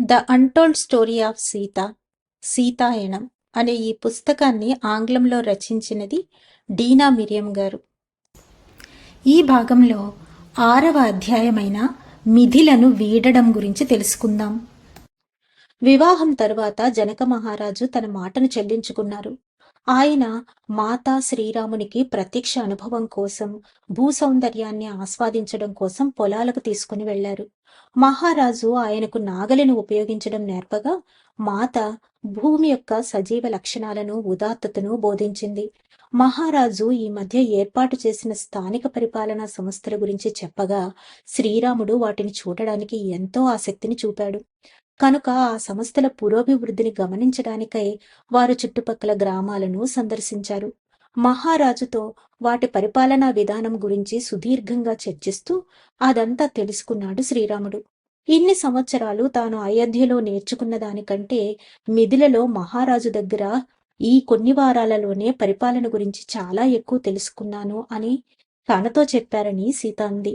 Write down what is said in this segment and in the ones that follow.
The untold story of Sita Sitayanam అనే ఈ పుస్తకాన్ని ఆంగ్లంలో రచించినది డీనా మిరియం గారు. ఈ భాగంలో ఆరవ అధ్యాయమైన మిథిలను వీడడం గురించి తెలుసుకుందాం. వివాహం తరువాత జనక మహారాజు తన మాటను చెల్లించుకున్నారు. ఆయన మాతా శ్రీరామునికి ప్రత్యక్ష అనుభవం కోసం భూ సౌందర్యాన్ని ఆస్వాదించడం కోసం పొలాలకు తీసుకుని వెళ్ళారు మహారాజు ఆయనకు నాగలిని ఉపయోగించడం నేర్పగా మాత భూమి యొక్క సజీవ లక్షణాలను ఉదాత్తతను బోధించింది. మహారాజు ఈ మధ్య ఏర్పాటు చేసిన స్థానిక పరిపాలనా సంస్థల గురించి చెప్పగా శ్రీరాముడు వాటిని చూడడానికి ఎంతో ఆసక్తిని చూపాడు. కనుక ఆ సంస్థల పురోభివృద్ధిని గమనించడానికై వారు చుట్టుపక్కల గ్రామాలను సందర్శించారు. మహారాజుతో వాటి పరిపాలనా విధానం గురించి సుదీర్ఘంగా చర్చిస్తూ అదంతా తెలుసుకున్నాడు శ్రీరాముడు. ఇన్ని సంవత్సరాలు తాను అయోధ్యలో నేర్చుకున్న దానికంటే మిథిలలో మహారాజు దగ్గర ఈ కొన్ని వారాలలోనే పరిపాలన గురించి చాలా ఎక్కువ తెలుసుకున్నాను అని తనతో చెప్పారని సీత అంది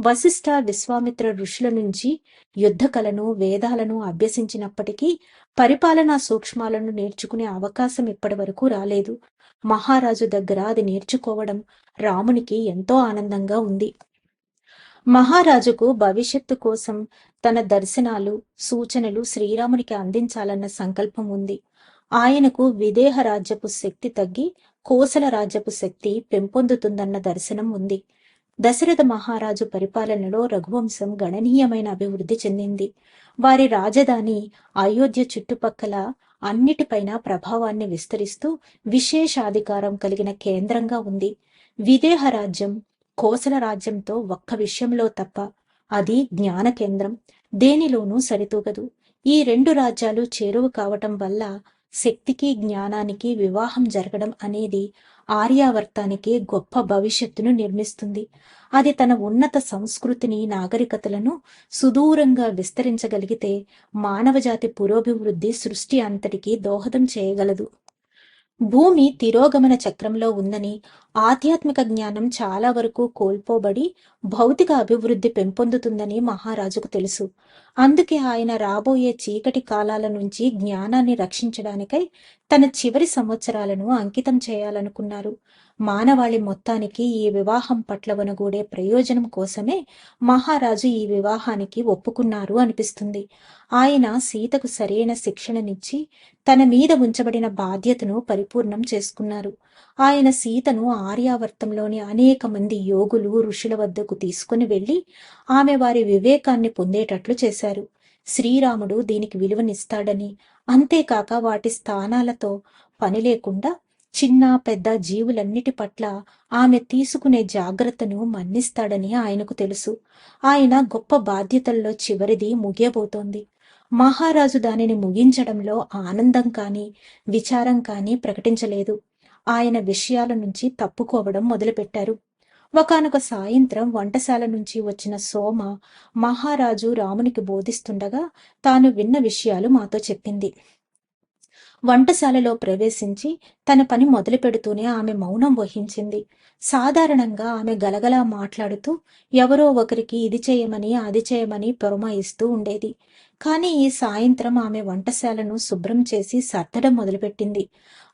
వశిష్ఠ విశ్వామిత్ర ఋషుల నుంచి యుద్ధ కళను వేదాలను అభ్యసించినప్పటికీ పరిపాలనా సూక్ష్మాలను నేర్చుకునే అవకాశం ఇప్పటి వరకు రాలేదు. మహారాజు దగ్గర అది నేర్చుకోవడం రామునికి ఎంతో ఆనందంగా ఉంది. మహారాజుకు భవిష్యత్తు కోసం తన దర్శనాలు సూచనలు శ్రీరామునికి అందించాలన్న సంకల్పం ఉంది. ఆయనకు విదేహ రాజ్యపు శక్తి తగ్గి కోసల రాజ్యపు శక్తి పెంపొందుతుందన్న దర్శనం ఉంది. దశరథ మహారాజు పరిపాలనలో రఘువంశం గణనీయమైన అభివృద్ధి చెందింది. వారి రాజధాని అయోధ్య చుట్టుపక్కల అన్నిటిపైన ప్రభావాన్ని విస్తరిస్తూ విశేషాధికారం కలిగిన కేంద్రంగా ఉంది. విదేహ రాజ్యం కోసల రాజ్యంతో ఒక్క విషయంలో తప్ప అది జ్ఞాన కేంద్రం. దేనిలోనూ సరితూగదు. ఈ రెండు రాజ్యాలు చేరువు కావటం వల్ల శక్తికి జ్ఞానానికి వివాహం జరగడం అనేది ఆర్యావర్తానికి గొప్ప భవిష్యత్తును నిర్మిస్తుంది. అది తన ఉన్నత సంస్కృతిని నాగరికతలను సుదూరంగా విస్తరించగలిగితే మానవజాతి పురోభివృద్ధి సృష్టి అంతటికీ దోహదం చేయగలదు. భూమి తిరోగమన చక్రంలో ఉందని ఆధ్యాత్మిక జ్ఞానం చాలా వరకు కోల్పోబడి భౌతిక అభివృద్ధి పెంపొందుతుందని మహారాజుకు తెలుసు. అందుకే ఆయన రాబోయే చీకటి కాలాల నుంచి జ్ఞానాన్ని రక్షించడానికై తన చివరి సంవత్సరాలను అంకితం చేయాలనుకున్నారు. మానవాళి మొత్తానికి ఈ వివాహం పట్ల వనగూడే ప్రయోజనం కోసమే మహారాజు ఈ వివాహానికి ఒప్పుకున్నారు అనిపిస్తుంది. ఆయన సీతకు సరైన శిక్షణనిచ్చి తన మీద ఉంచబడిన బాధ్యతను పరిపూర్ణం చేసుకున్నారు. ఆయన సీతను ఆర్యావర్తంలోని అనేక మంది యోగులు ఋషుల వద్దకు తీసుకుని వెళ్ళి ఆమె వారి వివేకాన్ని పొందేటట్లు చేశారు. శ్రీరాముడు దీనికి విలువనిస్తాడని అంతేకాక వాటి స్థానాలతో పని లేకుండా చిన్న పెద్ద జీవులన్నిటి పట్ల ఆమె తీసుకునే జాగ్రత్తను మన్నిస్తాడని ఆయనకు తెలుసు. ఆయన గొప్ప బాధ్యతల్లో చివరిది ముగియబోతోంది. మహారాజు దానిని ముగించడంలో ఆనందం కానీ విచారం కానీ ప్రకటించలేదు. ఆయన విషయాల నుంచి తప్పుకోవడం మొదలుపెట్టారు. ఒకనొక సాయంత్రం వంటశాల నుంచి వచ్చిన సోమ మహారాజు రామునికి బోధిస్తుండగా తాను విన్న విషయాలు మాతో చెప్పింది. వంటశాలలో ప్రవేశించి తన పని మొదలు పెడుతూనే ఆమె మౌనం వహించింది. సాధారణంగా ఆమె గలగలా మాట్లాడుతూ ఎవరో ఒకరికి ఇది చేయమని అది చేయమని పురమాయిస్తూ ఉండేది. కానీ ఈ సాయంత్రం ఆమె వంటశాలను శుభ్రం చేసి సర్దడం మొదలుపెట్టింది.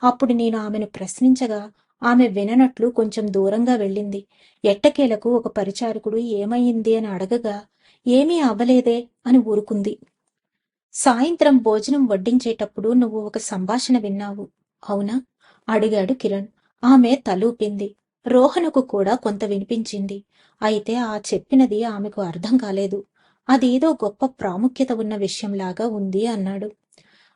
అప్పుడు నేను ఆమెను ప్రశ్నించగా ఆమె విననట్లు కొంచెం దూరంగా వెళ్ళింది. ఎట్టకేలకు ఒక పరిచారకుడు ఏమయ్యింది అని అడగగా ఏమీ అవ్వలేదే అని ఊరుకుంది. సాయంత్రం భోజనం వడ్డించేటప్పుడు నువ్వు ఒక సంభాషణ విన్నావు. అవునా? అడిగాడు కిరణ్. ఆమె తలూపింది. రోహణకు కూడా కొంత వినిపించింది. అయితే ఆ చెప్పినది ఆమెకు అర్థం కాలేదు. అదేదో గొప్ప ప్రాముఖ్యత ఉన్న విషయంలాగా ఉంది అన్నాడు.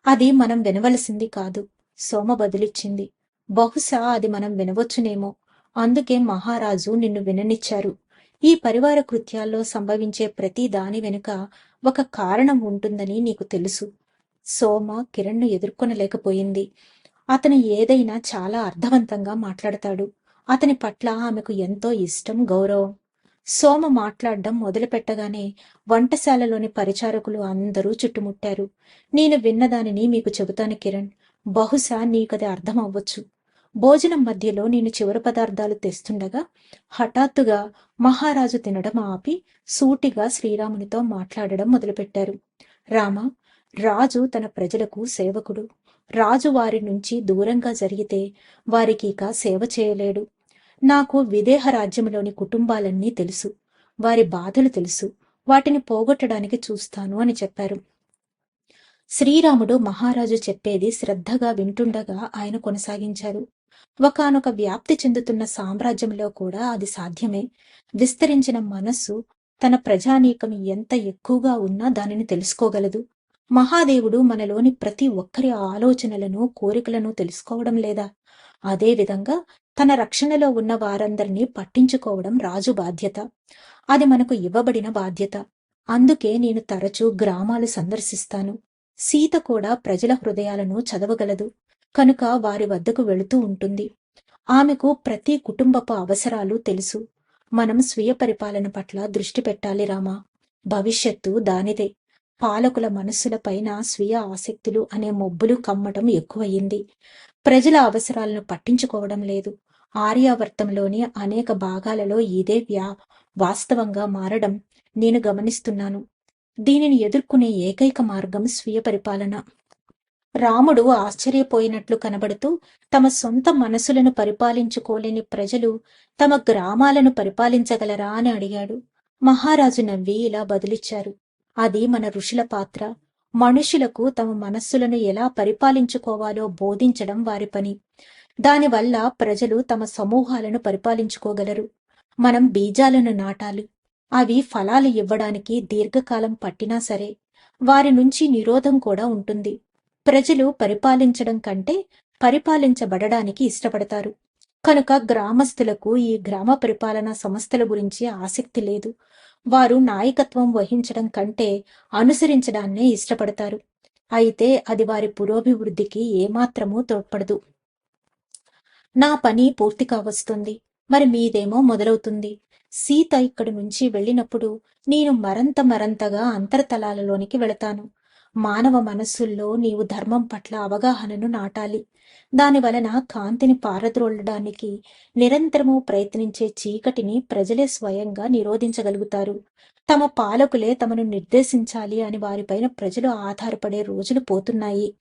అది మనం వినవలసింది కాదు. సోమ బదులిచ్చింది. బహుశా అది మనం వినవచ్చునేమో. అందుకే మహారాజు నిన్ను విననిచ్చారు. ఈ పరివార కృత్యాల్లో సంభవించే ప్రతి దాని వెనుక ఒక కారణం ఉంటుందని నీకు తెలుసు. సోమ కిరణ్ను ఎదుర్కొనలేకపోయింది. అతను ఏదైనా చాలా అర్థవంతంగా మాట్లాడతాడు. అతని పట్ల ఆమెకు ఎంతో ఇష్టం గౌరవం. సోమ మాట్లాడడం మొదలుపెట్టగానే వంటశాలలోని పరిచారకులు అందరూ చుట్టుముట్టారు. నేను విన్నదానిని మీకు చెబుతాను కిరణ్. బహుశా నీకది అర్థం అవ్వచ్చు భోజనం మధ్యలో నేను చివరి పదార్థాలు తెస్తుండగా హఠాత్తుగా మహారాజు తినడం ఆపి సూటిగా శ్రీరామునితో మాట్లాడడం మొదలుపెట్టారు. రామ రాజు తన ప్రజలకు సేవకుడు. రాజు వారి నుంచి దూరంగా జరిగితే వారికి ఇక సేవ చేయలేడు. నాకు విదేహ రాజ్యంలోని కుటుంబాలన్నీ తెలుసు. వారి బాధలు తెలుసు. వాటిని పోగొట్టడానికి చూస్తాను అని చెప్పారు. శ్రీరాముడు మహారాజు చెప్పేది శ్రద్ధగా వింటుండగా ఆయన కొనసాగించారు. ఒకానొక వ్యాప్తి చెందుతున్న సామ్రాజ్యంలో కూడా అది సాధ్యమే. విస్తరించిన మనస్సు తన ప్రజానీకం ఎంత ఎక్కువగా ఉన్నా దానిని తెలుసుకోగలదు. మహాదేవుడు మనలోని ప్రతి ఒక్కరి ఆలోచనలను కోరికలను తెలుసుకోవడం లేదా అదేవిధంగా తన రక్షణలో ఉన్న వారందరినీ పట్టించుకోవడం రాజు బాధ్యత. అది మనకు ఇవ్వబడిన బాధ్యత. అందుకే నేను తరచూ గ్రామాలు సందర్శిస్తాను. సీత కూడా ప్రజల హృదయాలను చదవగలదు. కనుక వారి వద్దకు వెళుతూ ఉంటుంది. ఆమెకు ప్రతి కుటుంబపు అవసరాలు తెలుసు. మనం స్వీయ పరిపాలన పట్ల దృష్టి పెట్టాలి రామా. భవిష్యత్తు దానిదే. పాలకుల మనస్సులపైన స్వీయ ఆసక్తులు అనే మొబ్బులు కమ్మటం ఎక్కువయింది ప్రజల అవసరాలను పట్టించుకోవడం లేదు. ఆర్యావర్తంలోని అనేక భాగాలలో ఇదే వ్యా వాస్తవంగా మారడం నేను గమనిస్తున్నాను. దీనిని ఎదుర్కొనే ఏకైక మార్గం స్వీయ పరిపాలన. రాముడు ఆశ్చర్యపోయినట్లు కనబడుతూ తమ సొంత మనసులను పరిపాలించుకోలేని ప్రజలు తమ గ్రామాలను పరిపాలించగలరా అని అడిగాడు. మహారాజు నవ్వి ఇలా బదులిచ్చారు. అది మన ఋషుల పాత్ర. మనుషులకు తమ మనస్సులను ఎలా పరిపాలించుకోవాలో బోధించడం వారి పని. దానివల్ల ప్రజలు తమ సమూహాలను పరిపాలించుకోగలరు. మనం బీజాలను నాటాలి. అవి ఫలాలు ఇవ్వడానికి దీర్ఘకాలం పట్టినా సరే వారి నుంచి నిరోధం కూడా ఉంటుంది. ప్రజలు పరిపాలించడం కంటే పరిపాలించబడడానికి ఇష్టపడతారు. కనుక గ్రామస్తులకు ఈ గ్రామ పరిపాలనా సంస్థల గురించి ఆసక్తి లేదు. వారు నాయకత్వం వహించడం కంటే అనుసరించడాన్నే ఇష్టపడతారు. అయితే అది వారి పురోభివృద్ధికి ఏమాత్రమూ తోడ్పడదు. నా పని పూర్తి కావస్తుంది మరి మీదేమో మొదలవుతుంది. సీత ఇక్కడి నుంచి వెళ్ళినప్పుడు నేను మరంత మరంతగా అంతర్తలాలలోనికి వెళతాను. మానవ మనస్సుల్లో నీవు ధర్మం పట్ల అవగాహనను నాటాలి. దాని వలన కాంతిని పారద్రోలడానికి నిరంతరము ప్రయత్నించే చీకటిని ప్రజలే స్వయంగా నిరోధించగలుగుతారు. తమ పాలకులే తమను నిర్దేశించాలి అని వారిపైన ప్రజలు ఆధారపడే రోజులు పోతున్నాయి.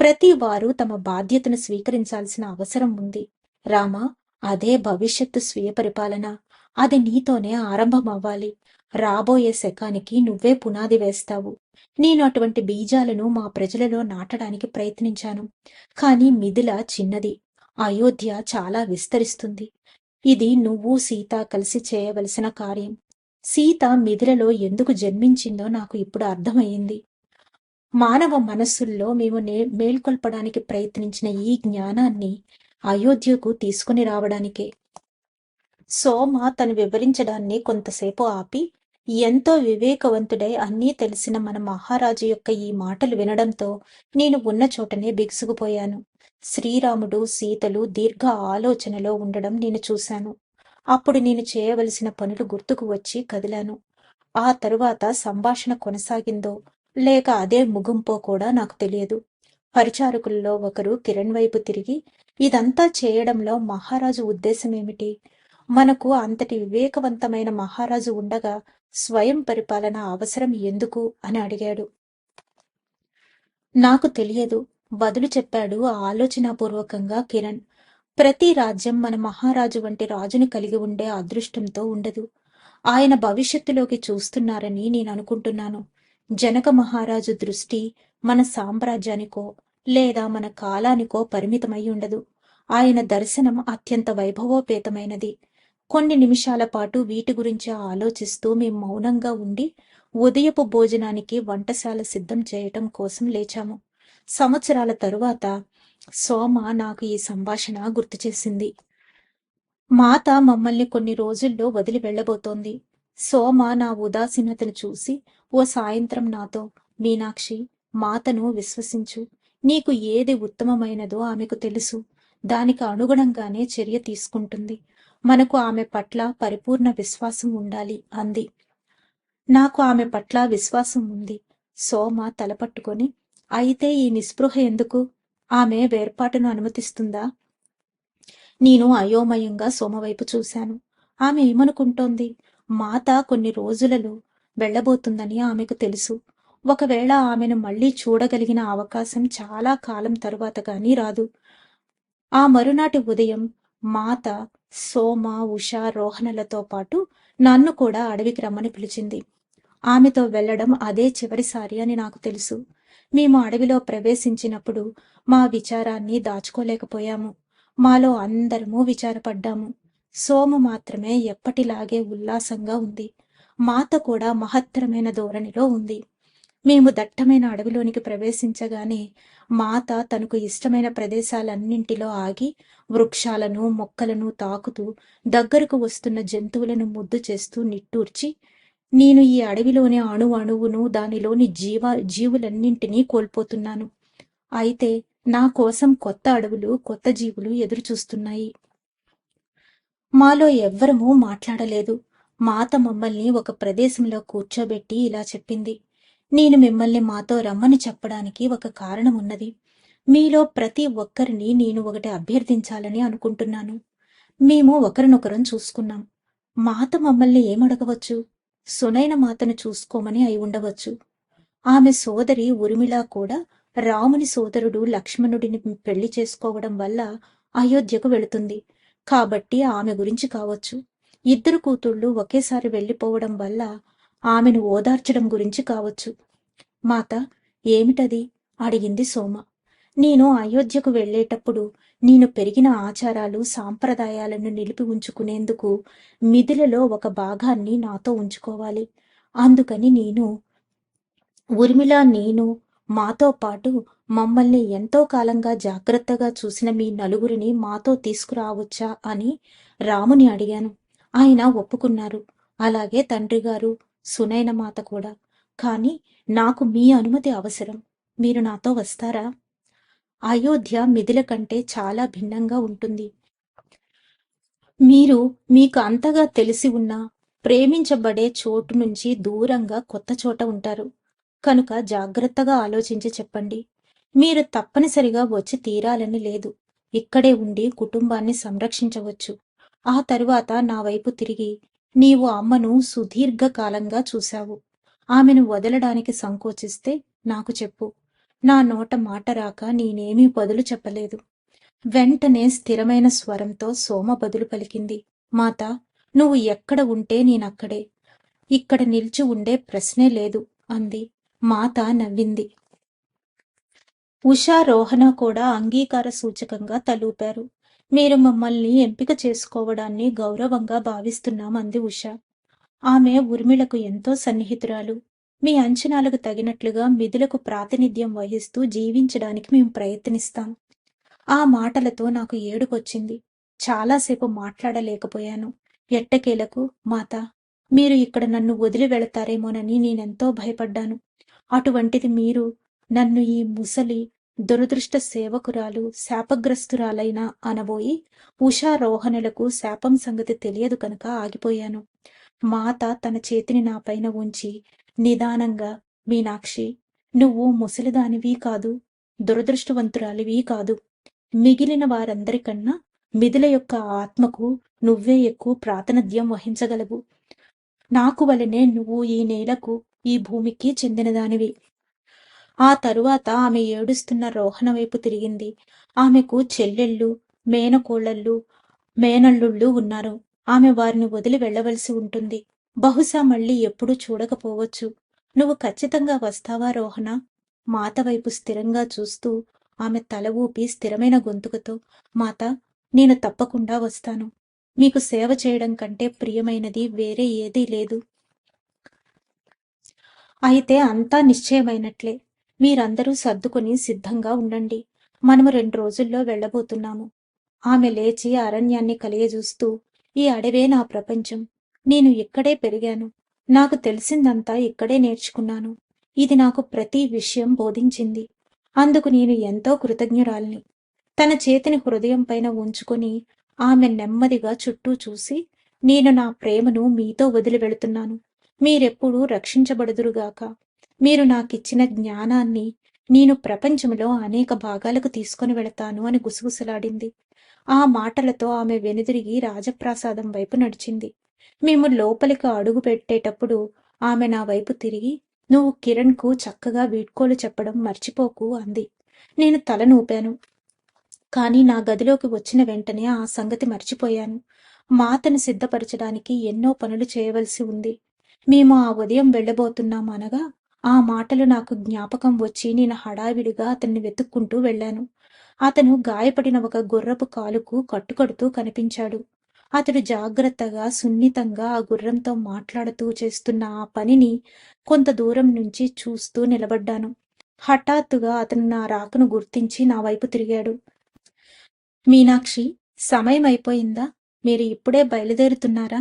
ప్రతి వారు తమ బాధ్యతను స్వీకరించాల్సిన అవసరం ఉంది. రామా అదే భవిష్యత్తు స్వీయ పరిపాలన. అది నీతోనే ఆరంభమవ్వాలి. రాబోయే శకానికి నువ్వే పునాది వేస్తావు. నేను అటువంటి బీజాలను మా ప్రజలలో నాటడానికి ప్రయత్నించాను. కానీ మిథిల చిన్నది. అయోధ్య చాలా విస్తరిస్తుంది. ఇది నువ్వు సీత కలిసి చేయవలసిన కార్యం. సీత మిథిలలో ఎందుకు జన్మించిందో నాకు ఇప్పుడు అర్థమయ్యింది. మానవ మనస్సుల్లో మేము నే మేల్కొల్పడానికి ప్రయత్నించిన ఈ జ్ఞానాన్ని అయోధ్యకు తీసుకుని రావడానికే. సోమ తను వివరించడాన్ని కొంతసేపు ఆపి ఎంతో వివేకవంతుడై అన్నీ తెలిసిన మన మహారాజు యొక్క ఈ మాటలు వినడంతో నేను ఉన్న చోటనే బిగుసుకుపోయాను. శ్రీరాముడు సీతలు దీర్ఘ ఆలోచనలో ఉండడం నేను చూశాను. అప్పుడు నేను చేయవలసిన పనులు గుర్తుకు వచ్చి కదిలాను. ఆ తరువాత సంభాషణ కొనసాగిందో లేక అదే ముగింపో కూడా నాకు తెలియదు. పరిచారకుల్లో ఒకరు కిరణ్ వైపు తిరిగి ఇదంతా చేయడంలో మహారాజు ఉద్దేశమేమిటి? మనకు అంతటి వివేకవంతమైన మహారాజు ఉండగా స్వయం పరిపాలన అవసరం ఎందుకు? అని అడిగాడు. నాకు తెలియదు బదులు చెప్పాడు ఆలోచనాపూర్వకంగా కిరణ్. ప్రతి రాజ్యం మన మహారాజు వంటి రాజుని కలిగి ఉండే అదృష్టంతో ఉండదు. ఆయన భవిష్యత్తులోకి చూస్తున్నారని నేను అనుకుంటున్నాను. జనక మహారాజు దృష్టి మన సామ్రాజ్యానికో లేదా మన కాలానికో పరిమితమై ఉండదు. ఆయన దర్శనం అత్యంత వైభవోపేతమైనది. కొన్ని నిమిషాల పాటు వీటి గురించి ఆలోచిస్తూ మేము మౌనంగా ఉండి ఉదయపు భోజనానికి వంటశాల సిద్ధం చేయటం కోసం లేచాము. సంవత్సరాల తరువాత సోమ నాకు ఈ సంభాషణ గుర్తు చేసింది. మాత మమ్మల్ని కొన్ని రోజుల్లో వదిలి వెళ్ళబోతోంది. సోమ నా ఉదాసీనతను చూసి ఓ సాయంత్రం నాతో మీనాక్షి మాతను విశ్వసించు. నీకు ఏది ఉత్తమమైనదో ఆమెకు తెలుసు. దానికి అనుగుణంగానే చర్య తీసుకుంటుంది. మనకు ఆమె పట్ల పరిపూర్ణ విశ్వాసం ఉండాలి అంది. నాకు ఆమె పట్ల విశ్వాసం ఉంది. సోమ తలపట్టుకొని అయితే ఈ నిస్పృహ ఎందుకు? ఆమె వేర్పాటును అనుమతిస్తుందా? నేను అయోమయంగా సోమవైపు చూశాను. ఆమె ఏమనుకుంటోంది? మాత కొన్ని రోజులలో వెళ్ళబోతుందని ఆమెకు తెలుసు. ఒకవేళ ఆమెను మళ్ళీ చూడగలిగిన అవకాశం చాలా కాలం తరువాత గాని రాదు. ఆ మరునాటి ఉదయం మాత సోమ ఉష రోహణలతో పాటు నన్ను కూడా అడవికి రమ్మని పిలిచింది. ఆమెతో వెళ్ళడం అదే చివరిసారి అని నాకు తెలుసు. మేము అడవిలో ప్రవేశించినప్పుడు మా విచారాన్ని దాచుకోలేకపోయాము. మాలో అందరము విచారపడ్డాము. సోము మాత్రమే ఎప్పటిలాగే ఉల్లాసంగా ఉంది. మాత కూడా మహత్తరమైన ధోరణిలో ఉంది. మేము దట్టమైన అడవిలోనికి ప్రవేశించగానే మాత తనకు ఇష్టమైన ప్రదేశాలన్నింటిలో ఆగి వృక్షాలను మొక్కలను తాకుతూ దగ్గరకు వస్తున్న జంతువులను ముద్దు చేస్తూ నిట్టూర్చి నేను ఈ అడవిలోని అణు అణువును దానిలోని జీవ జీవులన్నింటినీ కోల్పోతున్నాను. అయితే నా కోసం కొత్త అడవులు కొత్త జీవులు ఎదురు చూస్తున్నాయి మాలో ఎవ్వరమూ మాట్లాడలేదు. మాత మమ్మల్ని ఒక ప్రదేశంలో కూర్చోబెట్టి ఇలా చెప్పింది. నేను మిమ్మల్ని మాతో రమ్మని చెప్పడానికి ఒక కారణం ఉన్నది. మీలో ప్రతి ఒక్కరిని నేను ఒకటి అభ్యర్థించాలని అనుకుంటున్నాను. మేము ఒకరినొకరం చూసుకున్నాం. మాత మమ్మల్ని ఏమడగవచ్చు? సునైన మాతను చూసుకోమని అయి ఉండవచ్చు. ఆమె సోదరి ఉర్మిళ కూడా రాముని సోదరుడు లక్ష్మణుడిని పెళ్ళి చేసుకోవడం వల్ల అయోధ్యకు వెళుతుంది. కాబట్టి ఆమె గురించి కావచ్చు. ఇద్దరు కూతుళ్ళు ఒకేసారి వెళ్ళిపోవడం వల్ల ఆమెను ఓదార్చడం గురించి కావచ్చు. మాత ఏమిటది? అడిగింది సోమ. నేను అయోధ్యకు వెళ్ళేటప్పుడు నేను పెరిగిన ఆచారాలు సాంప్రదాయాలను నిలిపి ఉంచుకునేందుకు మిథులలో ఒక భాగాన్ని నాతో ఉంచుకోవాలి. అందుకని నేను ఉర్మిళ నేను మాతో పాటు మమ్మల్ని ఎంతో కాలంగా జాగ్రత్తగా చూసిన మీ నలుగురిని మాతో తీసుకురావచ్చా అని రాముని అడిగాను. ఆయన ఒప్పుకున్నారు. అలాగే తండ్రి గారు సునైన మాత కూడా. కానీ నాకు మీ అనుమతి అవసరం. మీరు నాతో వస్తారా? అయోధ్య మిథిల కంటే చాలా భిన్నంగా ఉంటుంది. మీరు మీకు అంతగా తెలిసి ఉన్న ప్రేమించబడే చోటు నుంచి దూరంగా కొత్త చోట ఉంటారు. కనుక జాగ్రత్తగా ఆలోచించి చెప్పండి. మీరు తప్పనిసరిగా వచ్చి తీరాలని లేదు. ఇక్కడే ఉండి కుటుంబాన్ని సంరక్షించవచ్చు. ఆ తరువాత నా వైపు తిరిగి నీవు అమ్మను సుదీర్ఘకాలంగా చూశావు. ఆమెను వదలడానికి సంకోచిస్తే నాకు చెప్పు. నా నోట మాట రాక నేనేమీ బదులు చెప్పలేదు. వెంటనే స్థిరమైన స్వరంతో సోమ బదులు పలికింది. మాత నువ్వు ఎక్కడ ఉంటే నేనక్కడే. ఇక్కడ నిలిచి ఉండే ప్రశ్నే లేదు అంది. మాత నవ్వింది. ఉషా రోహణ కూడా అంగీకార సూచకంగా తలూపారు. మీరు మమ్మల్ని ఎంపిక చేసుకోవడాన్ని గౌరవంగా భావిస్తున్నాం అంది ఉష. ఆమె ఉర్మిళకు ఎంతో సన్నిహితురాలు. మీ అంచనాలకు తగినట్లుగా మిధులకు ప్రాతినిధ్యం వహిస్తూ జీవించడానికి మేము ప్రయత్నిస్తాం. ఆ మాటలతో నాకు ఏడుకొచ్చింది చాలాసేపు మాట్లాడలేకపోయాను. ఎట్టకేలకు మాత మీరు ఇక్కడ నన్ను వదిలి వెళతారేమోనని నేనెంతో భయపడ్డాను. అటువంటిది మీరు నన్ను ఈ ముసలి దురదృష్ట సేవకురాలు శాపగ్రస్తురాలైన అనబోయి ఉషారోహణులకు శాపం సంగతి తెలియదు కనుక ఆగిపోయాను. మాత తన చేతిని నా పైన ఉంచి నిదానంగా మీనాక్షి నువ్వు ముసలిదానివి కాదు దురదృష్టవంతురాలివి కాదు. మిగిలిన వారందరికన్నా మిథుల యొక్క ఆత్మకు నువ్వే ఎక్కువ ప్రాతినిధ్యం వహించగలవు. నాకు వలనే నువ్వు ఈ నేలకు ఈ భూమికి చెందినదానివి. ఆ తరువాత ఆమె ఏడుస్తున్న రోహణ వైపు తిరిగింది. ఆమెకు చెల్లెళ్ళు మేనకోళ్ళళ్ళు మేనల్లుళ్ళు ఉన్నారు. ఆమె వారిని వదిలి వెళ్ళవలసి ఉంటుంది. బహుశా మళ్ళీ ఎప్పుడూ చూడకపోవచ్చు. నువ్వు ఖచ్చితంగా వస్తావా రోహణ? మాత వైపు స్థిరంగా చూస్తూ ఆమె తల ఊపి స్థిరమైన గొంతుకతో మాత నేను తప్పకుండా వస్తాను. మీకు సేవ చేయడం కంటే ప్రియమైనది వేరే ఏదీ లేదు. అయితే అంతా నిశ్చయమైనట్లే. మీరందరూ సర్దుకుని సిద్ధంగా ఉండండి. మనము రెండు రోజుల్లో వెళ్ళబోతున్నాము. ఆమె లేచి అరణ్యాన్ని కలియజూస్తూ ఈ అడవే నా ప్రపంచం. నేను ఇక్కడే పెరిగాను. నాకు తెలిసిందంతా ఇక్కడే నేర్చుకున్నాను. ఇది నాకు ప్రతి విషయం బోధించింది. అందుకు నేను ఎంతో కృతజ్ఞురాల్ని. తన చేతిని హృదయం పైన ఉంచుకొని ఆమె నెమ్మదిగా చుట్టూ చూసి నేను నా ప్రేమను మీతో వదిలి వెళుతున్నాను మీరెప్పుడూ రక్షించబడుదురుగాక. మీరు నాకిచ్చిన జ్ఞానాన్ని నేను ప్రపంచంలో అనేక భాగాలకు తీసుకొని వెళతాను అని గుసగుసలాడింది. ఆ మాటలతో ఆమె వెనుదిరిగి రాజప్రాసాదం వైపు నడిచింది. మేము లోపలికి అడుగు పెట్టేటప్పుడు ఆమె నా వైపు తిరిగి నువ్వు కిరణ్కు చక్కగా వీడ్కోలు చెప్పడం మర్చిపోకు అంది. నేను తలనూపాను కానీ నా గదిలోకి వచ్చిన వెంటనే ఆ సంగతి మర్చిపోయాను. మాతను సిద్ధపరచడానికి ఎన్నో పనులు చేయవలసి ఉంది. మేము ఆ ఉదయం వెళ్ళబోతున్నాం అనగా ఆ మాటలు నాకు జ్ఞాపకం వచ్చి నేను హడావిడిగా అతన్ని వెతుక్కుంటూ వెళ్ళాను. అతను గాయపడిన ఒక గుర్రపు కాలుకు కట్టుకడుతూ కనిపించాడు. అతడు జాగ్రత్తగా సున్నితంగా ఆ గుర్రంతో మాట్లాడుతూ చేస్తున్న ఆ పనిని కొంత దూరం నుంచి చూస్తూ నిలబడ్డాను. హఠాత్తుగా అతను నా రాకను గుర్తించి నా వైపు తిరిగాడు. మీనాక్షి సమయం అయిపోయిందా? మీరు ఇప్పుడే బయలుదేరుతున్నారా?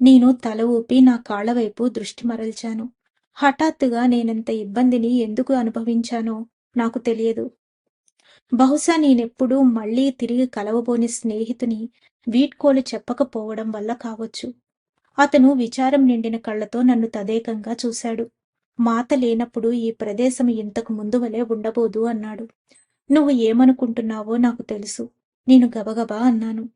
నేను తల ఊపి నా కాళ్ళ వైపు దృష్టి మరల్చాను. హఠాత్తుగా నేనంత ఇబ్బందిని ఎందుకు అనుభవించానో నాకు తెలియదు. బహుశా నేనెప్పుడూ మళ్ళీ తిరిగి కలవబోని స్నేహితుని వీడ్కోలు చెప్పకపోవడం వల్ల కావచ్చు. అతను విచారం నిండిన కళ్ళతో నన్ను తదేకంగా చూశాడు. మాత లేనప్పుడు ఈ ప్రదేశం ఇంతకు ముందు వలె ఉండబోదు అన్నాడు. నువ్వు ఏమనుకుంటున్నావో నాకు తెలుసు. నేను గబగబా అన్నాను.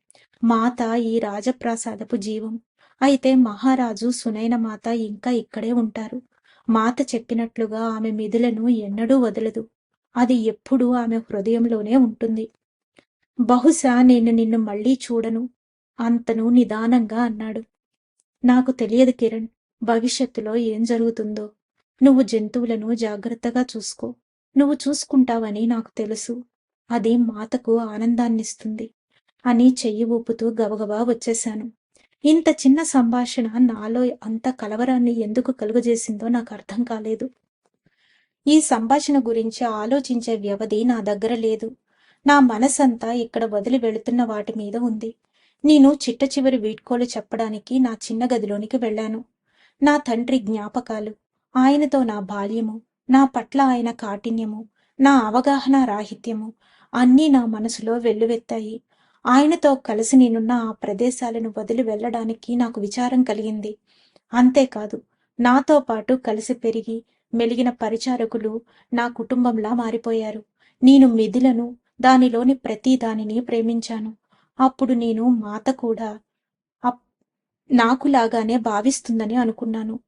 మాత ఈ రాజప్రాసాదపు జీవం. అయితే మహారాజు సునైన మాత ఇంకా ఇక్కడే ఉంటారు. మాత చెప్పినట్లుగా ఆమె మిధులను ఎన్నడూ వదలదు. అది ఎప్పుడూ ఆమె హృదయంలోనే ఉంటుంది. బహుశా నేను నిన్ను మళ్ళీ చూడను అంతను నిదానంగా అన్నాడు. నాకు తెలియదు కిరణ్ భవిష్యత్తులో ఏం జరుగుతుందో. నువ్వు జంతువులను జాగ్రత్తగా చూసుకో. నువ్వు చూసుకుంటావని నాకు తెలుసు. అది మాతకు ఆనందాన్నిస్తుంది. అని చెయ్యి ఊపుతూ గబగబా వచ్చేశాను. ఇంత చిన్న సంభాషణ నాలో అంత కలవరాన్ని ఎందుకు కలుగజేసిందో నాకు అర్థం కాలేదు. ఈ సంభాషణ గురించి ఆలోచించే వ్యవధి నా దగ్గర లేదు. నా మనసంతా ఇక్కడ వదిలి వెళుతున్న వాటి మీద ఉంది. నేను చిట్ట చివరి వీడ్కోలు చెప్పడానికి నా చిన్న గదిలోనికి వెళ్ళాను. నా తండ్రి జ్ఞాపకాలు ఆయనతో నా బాల్యము నా పట్ల ఆయన కాఠిన్యము నా అవగాహన రాహిత్యము అన్నీ నా మనసులో వెల్లువెత్తాయి. ఆయనతో కలిసి నేనున్న ఆ ప్రదేశాలను వదిలి వెళ్ళడానికి నాకు విచారం కలిగింది. అంతేకాదు నాతో పాటు కలిసి పెరిగి మెలిగిన పరిచారకులు నా కుటుంబంలా మారిపోయారు. నేను మిథులను దానిలోని ప్రతి దానిని ప్రేమించాను. అప్పుడు నేను మాత కూడా అప్- నాకులాగానే భావిస్తుందని అనుకున్నాను.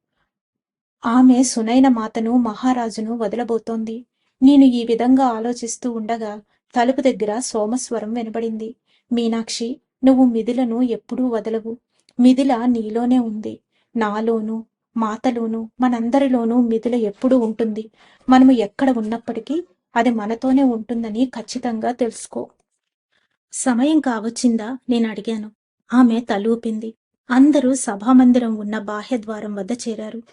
ఆమె సునైన మాతను మహారాజును వదలబోతోంది. నేను ఈ విధంగా ఆలోచిస్తూ ఉండగా తలుపు దగ్గర సోమస్వరం వినబడింది. మీనాక్షి నువ్వు మిథులను ఎప్పుడూ వదలవు. మిథిల నీలోనే ఉంది. నాలోనూ మాతలోనూ మనందరిలోనూ మిథుల ఎప్పుడూ ఉంటుంది. మనము ఎక్కడ ఉన్నప్పటికీ అది మనతోనే ఉంటుందని ఖచ్చితంగా తెలుసుకో. సమయం కావచ్చిందా? నేను అడిగాను. ఆమె తలూపింది. అందరూ సభామందిరం ఉన్న బాహ్యద్వారం వద్ద చేరారు.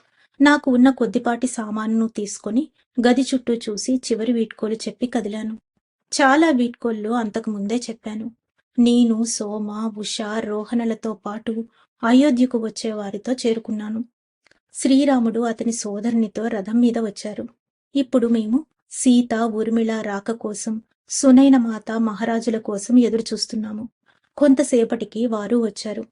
నాకు ఉన్న కొద్దిపాటి సామాను తీసుకొని గది చుట్టూ చూసి చివరి వీడ్కోలు చెప్పి కదిలాను. చాలా వీడ్కోళ్ళు అంతకు ముందే చెప్పాను. నేను సోమ ఉష రోహణలతో పాటు అయోధ్యకు వచ్చే వారితో చేరుకున్నాను. శ్రీరాముడు అతని సోదరునితో రథం మీద వచ్చారు. ఇప్పుడు మేము సీత ఊర్మిళ రాక కోసం సునైన మాత మహారాజుల కోసం ఎదురుచూస్తున్నాము. కొంతసేపటికి వారు వచ్చారు.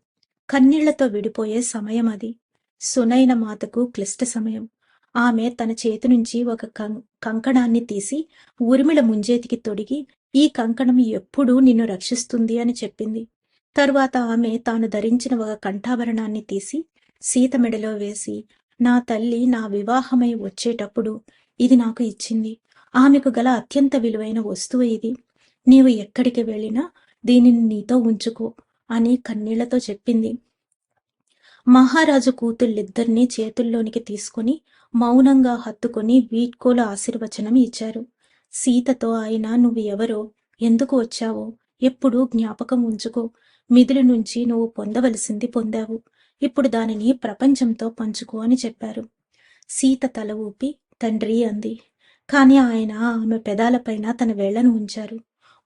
కన్నీళ్ళతో విడిపోయే సమయం అది. సునైన మాతకు క్లిష్ట సమయం. ఆమె తన చేతి నుంచి ఒక కం- కంకణాన్ని తీసి ఊర్మిళ ముంజేతికి తొడిగి ఈ కంకణం ఎప్పుడూ నిన్ను రక్షిస్తుంది అని చెప్పింది. తరువాత ఆమె తాను ధరించిన ఒక కంఠాభరణాన్ని తీసి సీత మెడలో వేసి నా తల్లి నా వివాహమై వచ్చేటప్పుడు ఇది నాకు ఇచ్చింది. ఆమెకు గల అత్యంత విలువైన వస్తువు ఇది. నీవు ఎక్కడికి వెళ్ళినా దీనిని నీతో ఉంచుకో అని కన్నీళ్ళతో చెప్పింది. మహారాజు కూతుళ్ళిద్దరినీ చేతుల్లోనికి తీసుకొని మౌనంగా హత్తుకొని వీడ్కోలు ఆశీర్వచనం ఇచ్చారు. సీతతో ఆయన నువ్వు ఎవరో ఎందుకు వచ్చావో ఎప్పుడూ జ్ఞాపకం ఉంచుకో. మిదుల నుంచి నువ్వు పొందవలసింది పొందావు. ఇప్పుడు దానిని ప్రపంచంతో పంచుకో అని చెప్పారు. సీత తల ఊపి తండ్రి అంది. కాని ఆయన ఆమె పెదాలపైన తన వేళ్ళను ఉంచారు.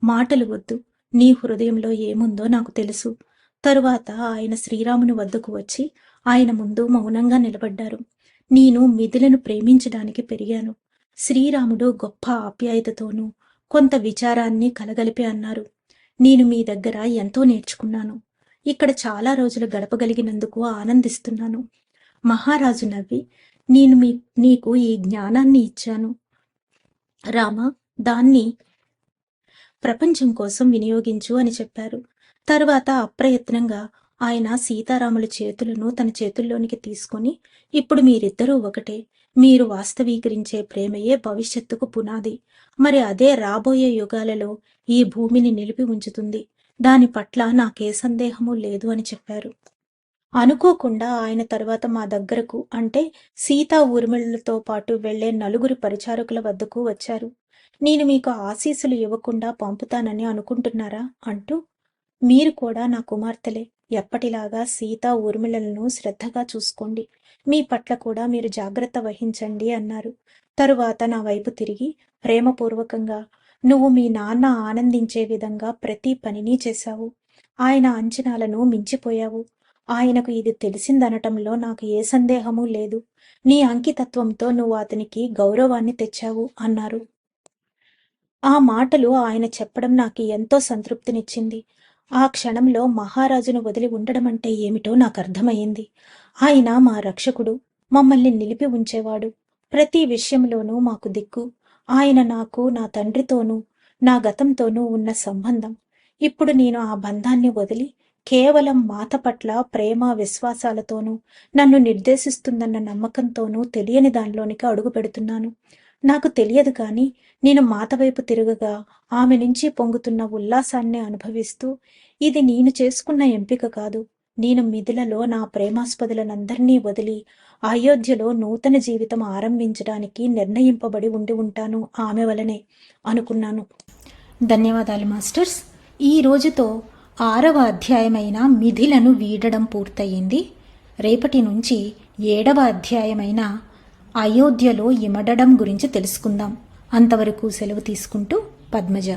మాటలు వద్దు. నీ హృదయంలో ఏముందో నాకు తెలుసు. తరువాత ఆయన శ్రీరాముని వద్దకు వచ్చి ఆయన ముందు మౌనంగా నిలబడ్డారు. నేను మిథులను ప్రేమించడానికి పెరిగాను. శ్రీరాముడు గొప్ప ఆప్యాయతతోనూ కొంత విచారాన్ని కలగలిపి అన్నారు. నేను మీ దగ్గర ఎంతో నేర్చుకున్నాను. ఇక్కడ చాలా రోజులు గడపగలిగినందుకు ఆనందిస్తున్నాను. మహారాజు నవ్వి నేను మీ నీకు ఈ జ్ఞానాన్ని ఇచ్చాను. రామ దాన్ని ప్రపంచం కోసం వినియోగించు అని చెప్పారు. తర్వాత అప్రయత్నంగా ఆయన సీతారాముల చేతులను తన చేతుల్లోనికి తీసుకొని ఇప్పుడు మీరిద్దరూ ఒకటే. మీరు వాస్తవీకరించే ప్రేమయే భవిష్యత్తుకు పునాది. మరి అదే రాబోయే యుగాలలో ఈ భూమిని నిలిపి ఉంచుతుంది. దాని పట్ల నాకే సందేహము లేదు అని చెప్పారు. అనుకోకుండా ఆయన తర్వాత మా దగ్గరకు అంటే సీతా ఊర్మిళలతో పాటు వెళ్ళే నలుగురు పరిచారకుల వద్దకు వచ్చారు. నేను మీకు ఆశీస్సులు ఇవ్వకుండా పంపుతానని అనుకుంటున్నారా? అంటూ మీరు కూడా నా కుమార్తెలే. ఎప్పటిలాగా సీత ఊర్మిళలను శ్రద్ధగా చూసుకోండి. మీ పట్ల కూడా మీరు జాగ్రత్త వహించండి అన్నారు. తరువాత నా వైపు తిరిగి ప్రేమపూర్వకంగా నువ్వు మీ నాన్న ఆనందించే విధంగా ప్రతి పనిని చేశావు. ఆయన అంచనాలను మించిపోయావు. ఆయనకు ఇది తెలిసిందనటంలో నాకు ఏ సందేహమూ లేదు. నీ అంకితత్వంతో నువ్వు అతనికి గౌరవాన్ని తెచ్చావు అన్నారు. ఆ మాటలు ఆయన చెప్పడం నాకు ఎంతో సంతృప్తినిచ్చింది. ఆ క్షణంలో మహారాజును వదిలి ఉండడం అంటే ఏమిటో నాకు అర్థమయ్యింది ఆయన మా రక్షకుడు మమ్మల్ని నిలిపి ఉంచేవాడు. ప్రతి విషయంలోనూ మాకు దిక్కు. ఆయన నాకు నా తండ్రితోనూ నా గతంతోనూ ఉన్న సంబంధం. ఇప్పుడు నేను ఆ బంధాన్ని వదిలి కేవలం మాత పట్ల ప్రేమ విశ్వాసాలతోనూ నన్ను నిర్దేశిస్తుందన్న నమ్మకంతోనూ తెలియని దానిలోనికి అడుగు పెడుతున్నాను నాకు తెలియదు కానీ నేను మాత వైపు తిరగగా ఆమె నుంచి పొంగుతున్న ఉల్లాసాన్ని అనుభవిస్తూ ఇది నేను చేసుకున్న ఎంపిక కాదు. నేను మిథులలో నా ప్రేమాస్పదులనందరినీ వదిలి అయోధ్యలో నూతన జీవితం ఆరంభించడానికి నిర్ణయింపబడి ఉండి ఉంటాను ఆమె వలనే అనుకున్నాను. ధన్యవాదాలు మాస్టర్స్. ఈ రోజుతో ఆరవ అధ్యాయమైన మిథిలను వీడడం పూర్తయింది. రేపటి నుంచి ఏడవ అధ్యాయమైన అయోధ్యలో ఇమడడం గురించి తెలుసుకుందాం. అంతవరకు సెలవు తీసుకుంటూ పద్మజ.